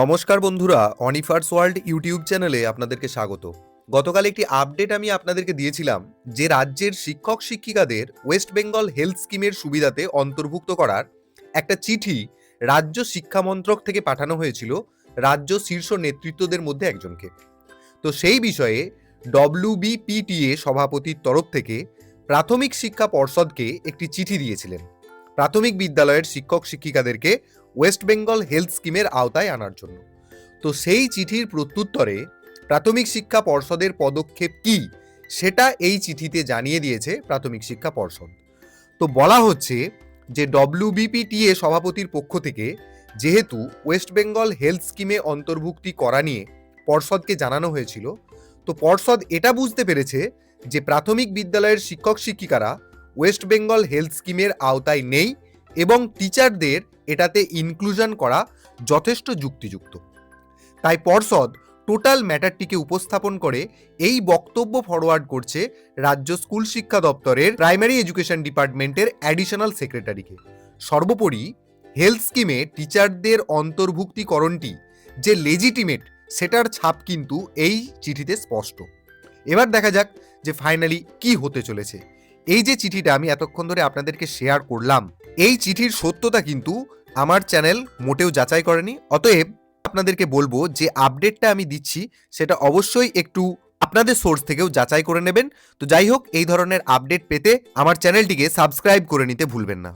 নমস্কার বন্ধুরা অনিফার্স world YouTube চ্যানেলে আপনাদেরকে স্বাগত। গতকাল একটি আপডেট আমি আপনাদেরকে দিয়েছিলাম যে রাজ্যের শিক্ষক শিক্ষিকাদের ওয়েস্ট বেঙ্গল হেলথ স্কিমের সুবিধাতে অন্তর্ভুক্ত করার একটা চিঠি রাজ্য শিক্ষা মন্ত্রক থেকে পাঠানো হয়েছিল রাজ্য শীর্ষ নেতৃত্বদের মধ্যে একজনকে। তো সেই বিষয়ে ডব্লিউবিপিটিএ সভাপতির তরফ থেকে প্রাথমিক শিক্ষা পর্ষদকে একটি চিঠি দিয়েছিলেন। প্রাথমিক বিদ্যালয়ের শিক্ষক শিক্ষিকাদেরকে ওয়েস্ট বেঙ্গল হেলথ স্কিমের আওতায় আনার জন্য। তো সেই চিঠির প্রত্যুত্তরে প্রাথমিক শিক্ষা পর্ষদের পদক্ষেপ কি সেটা এই চিঠিতে জানিয়ে দিয়েছে প্রাথমিক শিক্ষা পর্ষদ। তো বলা হচ্ছে যে ডব্লিউবিপিটিএ সভাপতির পক্ষ থেকে যেহেতু ওয়েস্ট বেঙ্গল হেলথ স্কিমে অন্তর্ভুক্তি করা নিয়ে পর্ষদকে জানানো হয়েছিল, তো পর্ষদ এটা বুঝতে পেরেছে যে প্রাথমিক বিদ্যালয়ের শিক্ষক শিক্ষিকারা ওয়েস্ট বেঙ্গল হেলথ স্কিমের আওতায় নেই এবং টিচারদের এটাতে ইনক্লুশন করা যথেষ্ট যুক্তিযুক্ত। তাই পর্ষদ টোটাল ম্যাটারটিকে উপস্থাপন করে এই বক্তব্য ফরওয়ার্ড করছে রাজ্য স্কুল শিক্ষা দপ্তরের প্রাইমারি এডুকেশন ডিপার্টমেন্টের অ্যাডিশনাল সেক্রেটারিকে সর্বোপরি হেলথ স্কিমে টিচারদের অন্তর্ভুক্তিকরণটি যে লেজিটিমেট সেটার ছাপ কিন্তু এই চিঠিতে স্পষ্ট। এবার দেখা যাক যে ফাইনালি কি হতে চলেছে। এই যে চিঠিটা আমি এতক্ষণ ধরে আপনাদেরকে শেয়ার করলাম, এই চিঠির সত্যতা কিন্তু আমার চ্যানেল মোটেও যাচাই করেনি। অতএব আপনাদেরকে বলব যে আপডেটটা আমি দিচ্ছি, সেটা অবশ্যই একটু আপনাদের সোর্স থেকেও যাচাই করে নেবেন। তো যাই হোক, এই ধরনের আপডেট পেতে আমার চ্যানেলটিকে সাবস্ক্রাইব করে নিতে ভুলবেন না।